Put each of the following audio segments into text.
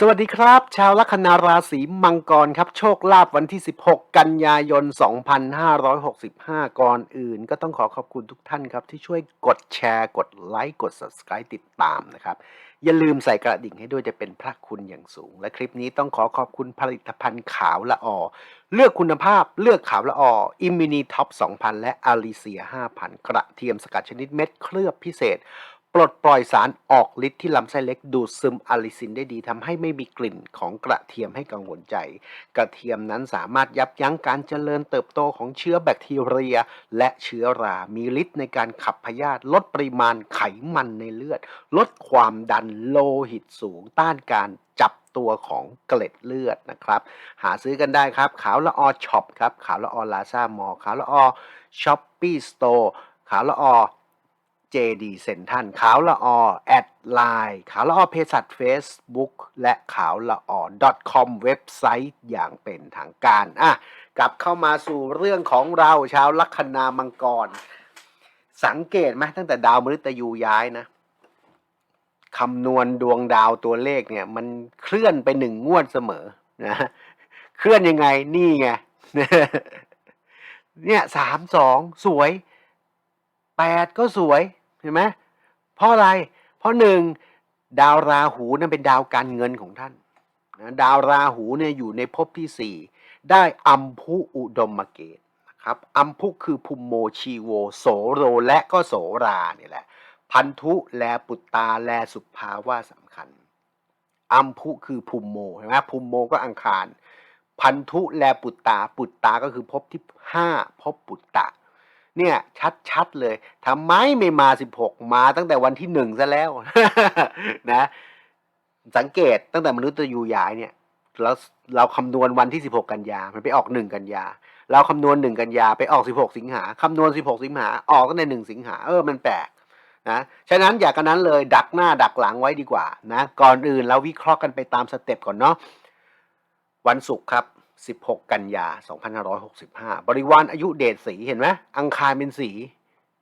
สวัสดีครับ ชาวลัคนาราศีมังกรครับ โชคลาภวันที่ 16 กันยายน 2565 ก่อนอื่น ก็ต้องขอขอบคุณทุกท่านครับ ที่ช่วยกดแชร์ กดไลค์ กด Subscribe ติดตามนะครับ อย่าลืมใส่กระดิ่งให้ด้วยจะเป็นพระคุณอย่างสูง และคลิปนี้ต้องขอขอบคุณผลิตภัณฑ์ขาวละออ เลือกคุณภาพเลือกขาวละอออิมมินีท็อป 2,000 และอาริเซีย 5,000 กระเทียมสกัดชนิดเม็ดเคลือบพิเศษ ลดปล่อยสารออกฤทธิ์ที่ลำไส้เล็กดูดซึมอะลิซินได้ดีทำให้ไม่มีกลิ่นของกระเทียมให้กังวลใจ กระเทียมนั้นสามารถยับยั้งการเจริญเติบโตของเชื้อแบคทีเรีย และเชื้อรา มีฤทธิ์ในการขับพยาธิลดปริมาณไขมันในเลือด ลดความดันโลหิตสูงต้านการจับตัวของเกล็ดเลือดนะครับ หาซื้อกันได้ครับ ขาวละออช็อปครับ ขาวละออลาซามอขาวละออช้อปปี้สโตร์ขาวละออ JD เซนทันขาวละออแอดไลน์ขาวละออเพจสัตเฟซบุ๊กและขาวละออ .com เว็บไซต์อย่างเป็นทางการอะกลับเข้ามาสู่เรื่องของเราชาวลัคนามังกร สังเกตไหมตั้งแต่ดาวมฤตยูย้ายนะคำนวณดวงดาวตัวเลขเนี่ย มันเคลื่อนไปหนึ่งงวดเสมอนะเคลื่อนยังไงนี่ไงเนี่ยสามสองสวยแปดก็สวย เห็นไหมเพราะอะไร เพราะหนึ่งดาวราหูนั่นเป็นดาวการเงินของท่านนะดาวราหูเนี่ยอยู่ในภพที่สี่ได้อัมพุอุดมเกตนะครับอัมพุคือภูมโมชีโวโสโรและก็โสราเนี่ยแหละ พันธุแลปุตตาแลสุภาวะสำคัญ อัมพุคือภูมโมเห็นไหมภูมโมก็อังคาร พันธุแลปุตตาปุตตาก็คือภพที่ห้าภพปุตตะ เนี่ยชัดๆเลยทำไมไม่มา 16 มาตั้งแต่วันที่หนึ่งซะแล้วนะ สังเกตตั้งแต่มนุษย์อยู่ย้ายเนี่ยแล้วเราคำนวณวันที่ 16 กันยา มันไปออก 1 กันยา เราคำนวณ 1 กันยา ไปออก 16 สิงหาคำนวณ 16 สิงหา ออกตั้งแต่1สิงหา เออ มันแปลกนะ ฉะนั้นอย่ากันนั้นเลย ดักหน้าดักหลังไว้ดีกว่านะ ก่อนอื่นเราวิเคราะห์กันไปตามสเต็ปก่อนเนาะ วันศุกร์ครับ 16 กันยา 2565 บริวารอายุเดชสีเห็นไหมอังคารเป็นสี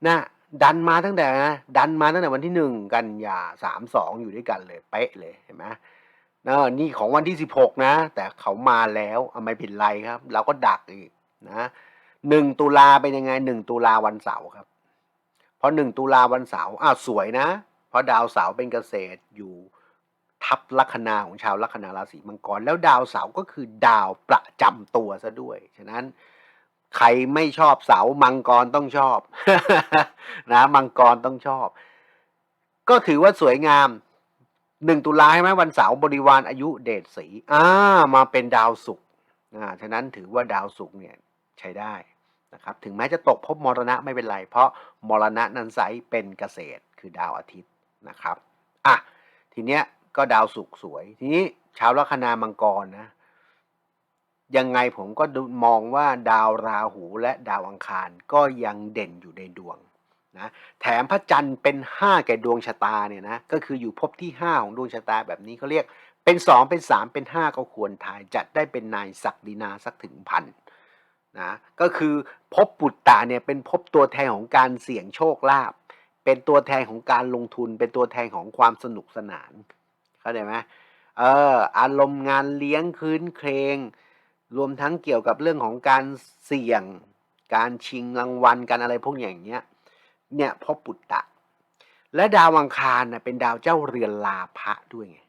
นะดันมาตั้งแต่นะดันมาตั้งแต่วันที่1กันยา32อยู่ด้วยกันเลยเป๊ะเลยเห็นไหมเออนี่ของวันที่16นะ แต่เขามาแล้วเอาไม่เป็นไรครับ เราก็ดักอีกนะหนึ่งตุลาเป็นยังไงหนึ่งตุลาวันเสาร์ครับเพราะหนึ่งตุลาวันเสาร์อ้าวสวยนะ เพราะดาวเสาร์เป็นเกษตรอยู่ ทับลัคนาของชาวลัคนาราศีมังกร แล้วดาวเสาร์ก็คือดาวประจำตัวซะด้วย ฉะนั้นใครไม่ชอบเสาร์มังกรต้องชอบนะมังกรต้องชอบ ก็ถือว่าสวยงามหนึ่งตุลาใช่ไหมวันเสาร์บริวารอายุเดชสีอ่ามาเป็นดาวศุกร์อ่าฉะนั้นถือว่าดาวศุกร์เนี่ยใช้ได้นะครับถึงแม้จะตกภพมรณะไม่เป็นไรเพราะมรณะนันไซเป็นเกษตรคือดาวอาทิตย์นะครับอะทีเนี้ย ก็ดาวศุกสวย ทีนี้ชาวลัคนามังกรนะ ยังไงผมก็มองว่าดาวราหูและดาวอังคารก็ยังเด่นอยู่ในดวงนะแถมพระจันทร์เป็นห้าแก่ดวงชะตาเนี่ยนะก็คืออยู่ภพที่ห้าของดวงชะตาแบบนี้เขาเรียกเป็นสองเป็นสามเป็นห้าก็ควรทายจะได้เป็นนายศักดินาสักถึงพันนะก็คือภพปุตตาเนี่ยเป็นภพตัวแทนของการเสี่ยงโชคลาภเป็นตัวแทนของการลงทุน เป็นตัวแทนของความสนุกสนาน เข้าใจไหมเอออารมณ์งานเลี้ยงคืนเครง รวมทั้งเกี่ยวกับเรื่องของการเสี่ยง การชิงรางวัลกันอะไรพวกอย่างเงี้ยเนี่ยพราะปุตตะ และดาวอังคารนะเป็นดาวเจ้าเรือนลาภะด้วยไง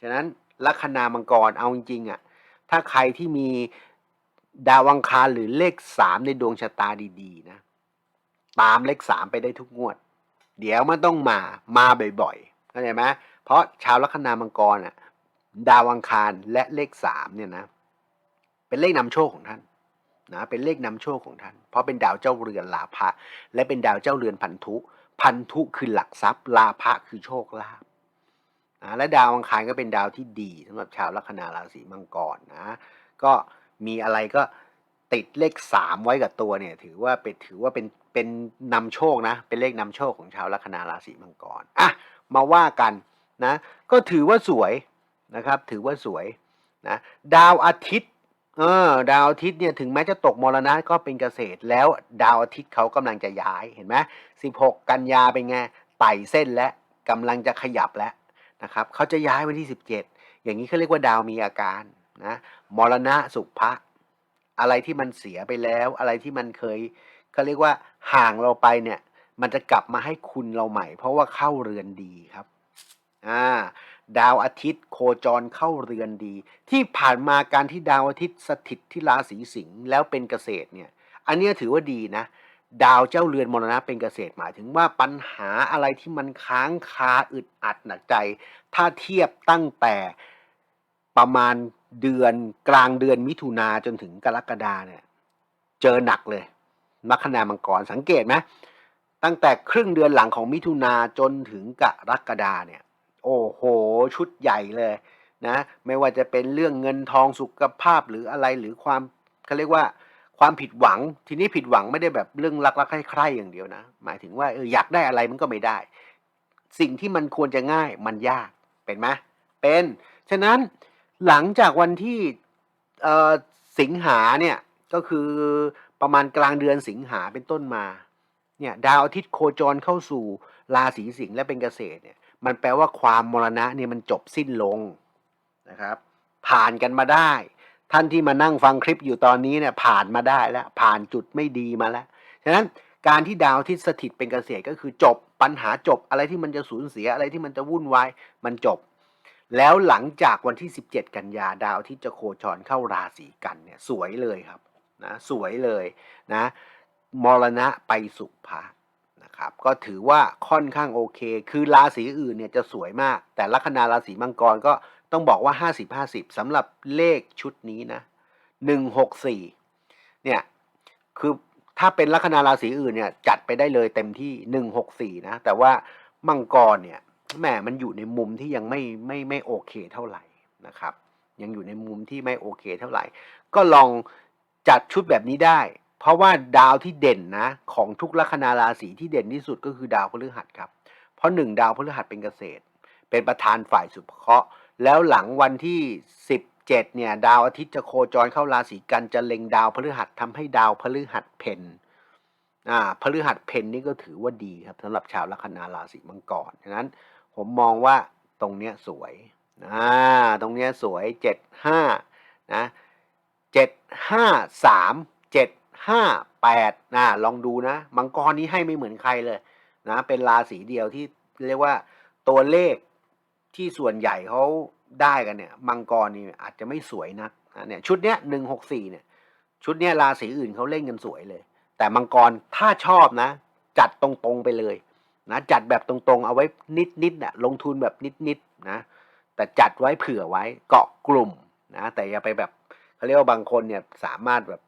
ฉะนั้นลัคนามังกรเอาจริงๆอะถ้าใครที่มีดาวอังคารหรือเลขสามในดวงชะตาดีๆนะ ตามเลขสามไปได้ทุกงวด เดี๋ยวมันต้องมามาบ่อยๆ เข้าใจไหมเพราะชาวลัคนามังกรอะดาวอังคารและเลขสามเนี่ยนะ เป็นเลขนำโชคของท่านนะเป็นเลขนำโชคของท่าน เพราะเป็นดาวเจ้าเรือนลาภะและเป็นดาวเจ้าเรือนพันธุ พันธุคือหลักทรัพย์ ลาภะคือโชคลาภนะและดาวอังคารก็เป็นดาวที่ดีสำหรับชาวลัคนาราศีมังกรนะ ก็มีอะไรก็ติดเลขสามไว้กับตัวเนี่ย ถือว่าเป็นถือว่าเป็นเป็นนำโชคนะ เป็นเลขนำโชคของชาวลัคนาราศีมังกรอะ มาว่ากันนะก็ถือว่าสวยนะครับถือว่าสวยนะดาวอาทิตย์เออดาวอาทิตย์เนี่ยถึงแม้จะตกมรณะก็เป็นเกษตร แล้วดาวอาทิตย์เขากำลังจะย้ายเห็นไหมสิบหกกันยาเป็นไงไต่เส้นและกำลังจะขยับแล้วนะครับเขาจะย้ายวันที่สิบเจ็ดอย่างนี้เขาเรียกว่าดาวมีอาการนะมรณะสุภะอะไรที่มันเสียไปแล้ว อะไรที่มันเคยเขาเรียกว่าห่างเราไปเนี่ย มันจะกลับมาให้คุณเราใหม่ เพราะว่าเข้าเรือนดีครับอ่าดาวอาทิตย์โคจรเข้าเรือนดี ที่ผ่านมาการที่ดาวอาทิตย์สถิตที่ราศีสิงห์แล้วเป็นเกษตรเนี่ยอันนี้ถือว่าดีนะ ดาวเจ้าเรือนมรณะเป็นเกษตรหมายถึงว่าปัญหาอะไรที่มันค้างคาอึดอัดหนักใจ ถ้าเทียบตั้งแต่ประมาณเดือนกลางเดือนมิถุนาจนถึงกรกฎาเนี่ย เจอหนักเลยลัคนามังกรสังเกตไหม ตั้งแต่ครึ่งเดือนหลังของมิถุนาจนถึงกรกฎาเนี่ย โอ้โห ชุดใหญ่เลยนะ ไม่ว่าจะเป็นเรื่องเงินทองสุขภาพหรืออะไรหรือความเขาเรียกว่าความผิดหวัง ทีนี้ผิดหวังไม่ได้แบบเรื่องรักๆใคร่ๆอย่างเดียวนะ หมายถึงว่าเอออยากได้อะไรมันก็ไม่ได้ สิ่งที่มันควรจะง่ายมันยากเป็นไหมเป็นฉะนั้นหลังจากวันที่สิงหาเนี่ยก็คือประมาณกลางเดือนสิงหาเป็นต้นมา เนี่ยดาวอาทิตย์โคจรเข้าสู่ราศีสิงห์และเป็นเกษตรเนี่ยมันแปลว่าความมรณะเนี่ยมันจบสิ้นลงนะครับ ผ่านกันมาได้ ท่านที่มานั่งฟังคลิปอยู่ตอนนี้เนี่ยผ่านมาได้แล้ว ผ่านจุดไม่ดีมาแล้วฉะนั้นการที่ดาวที่สถิตเป็นเกษตรก็คือจบปัญหาจบอะไรที่มันจะสูญเสียอะไรที่มันจะวุ่นวายมันจบ แล้วหลังจากวันที่ 17 กันยาดาวที่จะโคจรเข้าราศีกันเนี่ยสวยเลยครับนะสวยเลยนะ มรณะไปสุภะนะครับ ก็ถือว่าค่อนข้างโอเค คือราศีอื่นเนี่ยจะสวยมาก แต่ลัคนาราศีมังกรก็ต้องบอกว่า 50-50สำหรับเลขชุดนี้นะ 164 เนี่ย คือถ้าเป็นลัคนาราศีอื่นเนี่ยจัดไปได้เลยเต็มที่ 164 นะ แต่ว่ามังกรเนี่ยแหมมันอยู่ในมุมที่ยังไม่ไม่ไม่โอเคเท่าไหร่นะครับ ยังอยู่ในมุมที่ไม่โอเคเท่าไหร่ ก็ลองจัดชุดแบบนี้ได้ เพราะว่าดาวที่เด่นนะ ของทุกลัคนาราศีที่เด่นที่สุดก็คือดาวพฤหัสครับ เพราะหนึ่งดาวพฤหัสเป็นเกษตร เป็นประธานฝ่ายสุภเคราะห์แล้วหลังวันที่ 17เนี่ยดาวอาทิตย์จะโคจรเข้าราศีกันจะเล็งดาวพฤหัสทำให้ดาวพฤหัสเพนอ่าพฤหัสเพนนี่ก็ถือว่าดีครับสำหรับชาวลัคนาราศีมังกรฉะนั้นผมมองว่าตรงเนี้ยสวยอ่าตรงเนี้ยสวยเจ็ดห้านะเจ็ดห้าสาม ห้าแปดนะลองดูนะ มังกรนี้ให้ไม่เหมือนใครเลยนะ เป็นราศีเดียวที่เรียกว่าตัวเลขที่ส่วนใหญ่เขาได้กันเนี่ย มังกรนี่อาจจะไม่สวยนักนะเนี่ยชุดเนี้ยหนึ่งหกสี่เนี่ย ชุดเนี้ยราศีอื่นเขาเล่นกันสวยเลย แต่มังกรถ้าชอบนะ จัดตรงๆไปเลยนะจัดแบบตรงๆ เอาไว้นิดๆนะลงทุนแบบนิดๆนะ แต่จัดไว้เผื่อไว้เกาะกลุ่มนะ แต่อย่าไปแบบเขาเรียกว่าบางคนเนี่ยสามารถแบบ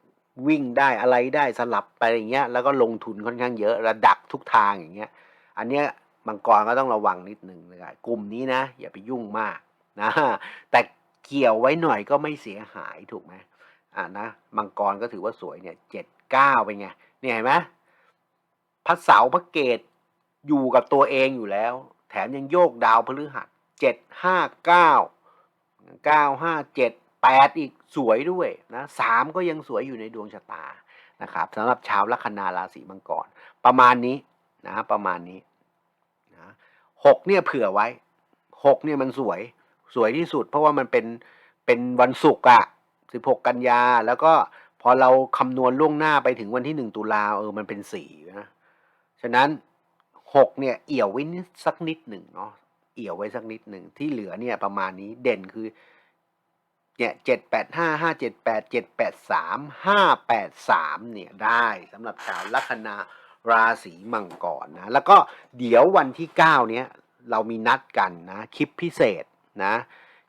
วิ่งได้อะไรได้สลับไปอย่างเงี้ยแล้วก็ลงทุนค่อนข้างเยอะระดับทุกทางอย่างเงี้ย อันเนี้ยมังกรก็ต้องระวังนิดนึงนะครับกลุ่มนี้นะ อย่าไปยุ่งมากนะแต่เกี่ยวไว้หน่อยก็ไม่เสียหายถูกไหมอ่านะมังกรก็ถือว่าสวยเนี่ยเจ็ดเก้าเป็นไงเนี่ยเห็นไหมพระเสาร์พระเกตอยู่กับตัวเองอยู่แล้ว แถมยังโยกดาวพฤหัสเจ็ดห้าเก้าเก้าห้าเจ็ด แปดอีกสวยด้วยนะสามก็ยังสวยอยู่ในดวงชะตานะครับสำหรับชาวลัคนาราศีมังกร ประมาณนี้นะประมาณนี้นะหกเนี่ยเผื่อไว้หกเนี่ยมันสวยสวยที่สุด เพราะว่ามันเป็นเป็นวันศุกร์อะสิบหกกันยาแล้วก็พอเราคำนวณล่วงหน้าไปถึงวันที่หนึ่งตุลาเออมันเป็นสี่นะฉะนั้นหกเนี่ยเอี่ยวไว้นิดสักนิดหนึ่งเนาะเอี่ยวไว้สักนิดหนึ่งที่เหลือเนี่ยประมาณนี้เด่นคือ เนี่ยเจ็ดแปดห้าห้าเจ็ดแปดเจ็ดแปดสามห้าแปดสามเนี่ยได้สำหรับชาวลัคนาราศีมังกรนะ แล้วก็เดี๋ยววันที่เก้าเนี้ยเรามีนัดกันนะ คลิปพิเศษนะ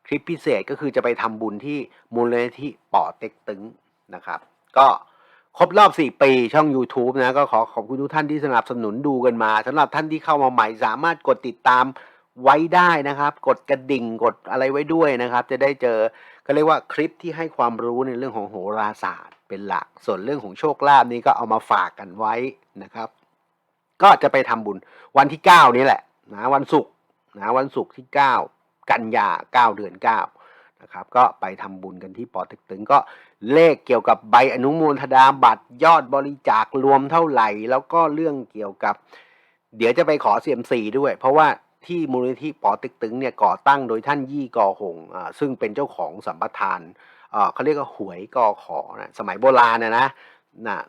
คลิปพิเศษก็คือจะไปทำบุญที่มูลนิธิป่อเต็กตึงนะครับ ก็ครบรอบ 4 ปีช่อง YouTube นะ ก็ขอขอบคุณทุกท่านที่สนับสนุนดูกันมาสำหรับท่านที่เข้ามาใหม่สามารถกดติดตาม ไว้ได้นะครับ กดกระดิ่งกดอะไรไว้ด้วยนะครับ จะได้เจอก็เรียกว่าคลิปที่ให้ความรู้ในเรื่องของโหราศาสตร์ เป็นหลัก ส่วนเรื่องของโชคลาภนี้ก็เอามาฝากกันไว้นะครับ ก็จะไปทำบุญวันที่ 9 นี้แหละนะวันศุกร์นะวันศุกร์ที่ 9 กันยา 9 เดือน 9 นะครับ ก็ไปทำบุญกันที่ปอต็กตึงก็เลขเกี่ยวกับใบอนุโมทนาบัตรยอดบริจาครวมเท่าไหร่ แล้วก็เรื่องเกี่ยวกับ เดี๋ยวจะไปขอเซียมซีด้วย เพราะว่า ที่มูลนิธิปอเต็กตึงเนี่ยก่อตั้งโดยท่านยี่กอหงอ่าซึ่งเป็นเจ้าของสัมปทานอ่าเขาเรียกว่าหวยกอขอนะสมัยโบราณนะนะนะ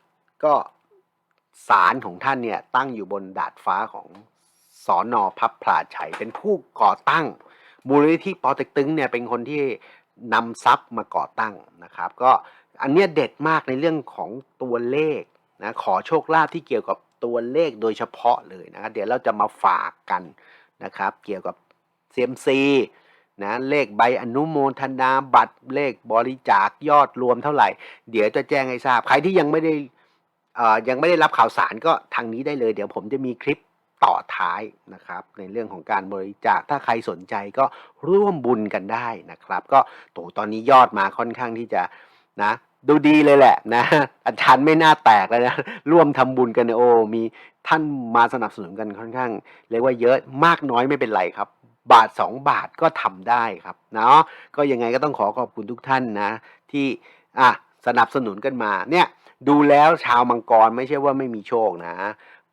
ก็ศาลของท่านเนี่ยตั้งอยู่บนดาดฟ้าของสอนอพับพลาชัย เป็นผู้ก่อตั้งมูลนิธิปอเต็กตึงเนี่ยเป็นคนที่นำทรัพย์มาก่อตั้งนะครับ ก็อันเนี้ยเด็ดมากในเรื่องของตัวเลขนะขอโชคลาภที่เกี่ยวกับตัวเลขโดยเฉพาะเลยนะครับเดี๋ยวเราจะมาฝากกัน นะครับ เกี่ยวกับ CMC นะเลขใบอนุโมทนาบัตรเลขบริจาคยอดรวมเท่าไหร่ เดี๋ยวจะแจ้งให้ทราบ ใครที่ยังไม่ได้อ่อยังไม่ได้รับข่าวสารก็ทางนี้ได้เลย เดี๋ยวผมจะมีคลิปต่อท้ายนะครับ ในเรื่องของการบริจาคถ้าใครสนใจก็ร่วมบุญกันได้นะครับ ก็โตตอนนี้ยอดมาค่อนข้างที่จะนะดูดีเลยแหละนะอาจารย์ไม่น่าแตกเลยนะร่วมทำบุญกันโอ้มี ท่านมาสนับสนุนกันค่อนข้างเรียกว่าเยอะมากน้อยไม่เป็นไรครับ บาทสองบาทก็ทำได้ครับเนาะก็ยังไงก็ต้องขอขอบคุณทุกท่านนะ ที่อะสนับสนุนกันมาเนี่ยดูแล้วชาวมังกรไม่ใช่ว่าไม่มีโชคนะ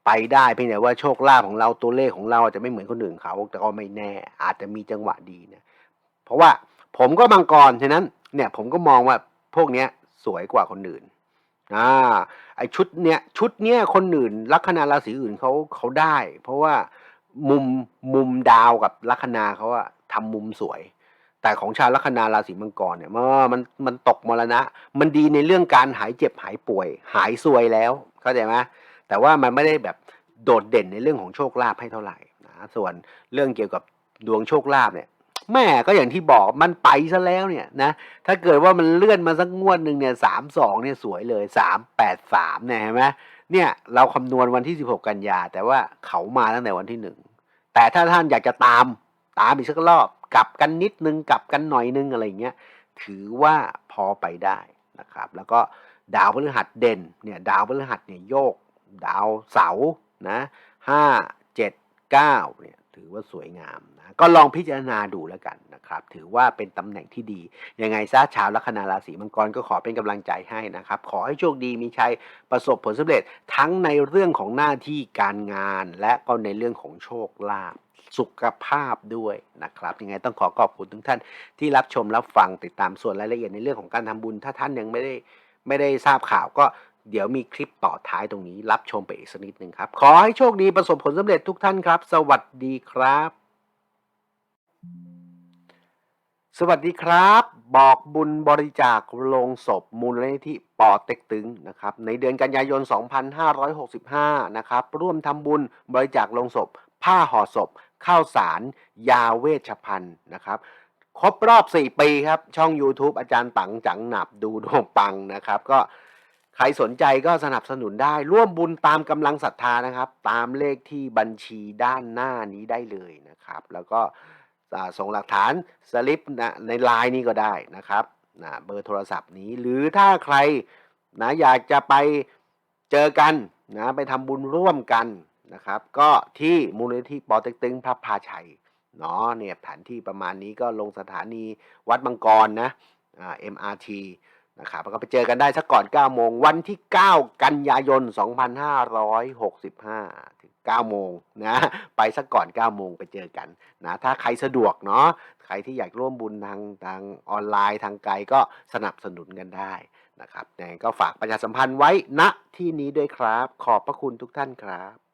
ไปได้เพียงแต่ว่าโชคลาภของเราตัวเลขของเราอาจจะไม่เหมือนคนอื่นเขา แต่ก็ไม่แน่ อาจจะมีจังหวะดีนะเพราะว่าผมก็มังกรฉะนั้นเนี่ยผมก็มองว่าพวกเนี้ยสวยกว่าคนอื่น อ่า ไอชุดเนี้ย ชุดเนี้ยคนอื่น ลัคนาราศีอื่นเขาเขาได้ เพราะว่ามุมมุมดาวกับลัคนาเขาอะทำมุมสวย แต่ของชาวลัคนาราศีมังกรเนี่ยมันมันมันตกมรณะ มันดีในเรื่องการหายเจ็บหายป่วย หายซวยแล้วเข้าใจไหมแต่ว่ามันไม่ได้แบบโดดเด่นในเรื่องของโชคลาภให้เท่าไหร่นะส่วนเรื่องเกี่ยวกับดวงโชคลาภเนี่ย แม่ก็อย่างที่บอกมันไปซะแล้วเนี่ยนะถ้าเกิดว่ามันเลื่อนมาสักงวดหนึ่งเนี่ยสามสองเนี่ยสวยเลยสามแปดสามเนี่ยเห็นไหมเนี่ยเราคำนวณวันที่สิบหกกันยา แต่ว่าเขามาตั้งแต่วันที่หนึ่งแต่ถ้าท่านอยากจะตามตามอีกสักรอบกลับกันนิดนึงกลับกันหน่อยนึงอะไรเงี้ยถือว่าพอไปได้นะครับ แล้วก็ดาวพฤหัสเด่นเนี่ยดาวพฤหัสเนี่ยโยก ดาวเสาร์นะห้าเจ็ดเก้าเนี่ย ถือว่าสวยงามนะก็ลองพิจารณาดูแล้วกันนะครับ ถือว่าเป็นตำแหน่งที่ดี ยังไงซะชาวลัคนาราศีมังกรก็ขอเป็นกำลังใจให้นะครับ ขอให้โชคดีมีชัยประสบผลสำเร็จทั้งในเรื่องของหน้าที่การงาน และก็ในเรื่องของโชคลาภสุขภาพด้วยนะครับ ยังไงต้องขอขอบคุณทุกท่านที่รับชมรับฟังติดตามส่วนรายละเอียดในเรื่องของการทำบุญ ถ้าท่านยังไม่ได้ไม่ได้ทราบข่าวก็ เดี๋ยวมีคลิปต่อท้ายตรงนี้รับชมไปอีกสักนิดหนึ่งครับ ขอให้โชคดีประสบผลสำเร็จทุกท่านครับ สวัสดีครับ สวัสดีครับ บอกบุญบริจาคโลงศพมูลนิธิปอเต็กตึงนะครับ ในเดือนกันยายน 2565 นะครับ ร่วมทำบุญบริจาคโลงศพ ผ้าห่อศพ ข้าวสาร ยาเวชภัณฑ์นะครับครบรอบ 4 ปีครับ ช่อง YouTube อาจารย์ตังจังหนับดูโดงปังนะครับ ก็ ใครสนใจก็สนับสนุนได้ ร่วมบุญตามกำลังศรัทธานะครับ ตามเลขที่บัญชีด้านหน้านี้ได้เลยนะครับ แล้วก็ส่งหลักฐานสลิปนะในไลน์นี้ก็ได้นะครับนะเบอร์โทรศัพท์นี้ หรือถ้าใครนะอยากจะไปเจอกันนะไปทำบุญร่วมกันนะครับ ก็ที่มูลนิธิปอเต็กตึงพระพาชัยเนาะเนี่ยแผนที่ประมาณนี้ก็ลงสถานีวัดบางกรนะอ่า MRT นะครับแล้วก็ไปเจอกันได้สักก่อน 9 โมง วันที่ 9 กันยายน 2565 ถึง 9 โมงนะ ไปสักก่อน 9 โมงไปเจอกันนะ ถ้าใครสะดวกเนาะ ใครที่อยากร่วมบุญทางทางออนไลน์ทางไกลก็สนับสนุนกันได้นะครับยังไงก็ฝากประชาสัมพันธ์ไว้ณที่นี้ด้วยครับ ขอบพระคุณทุกท่านครับ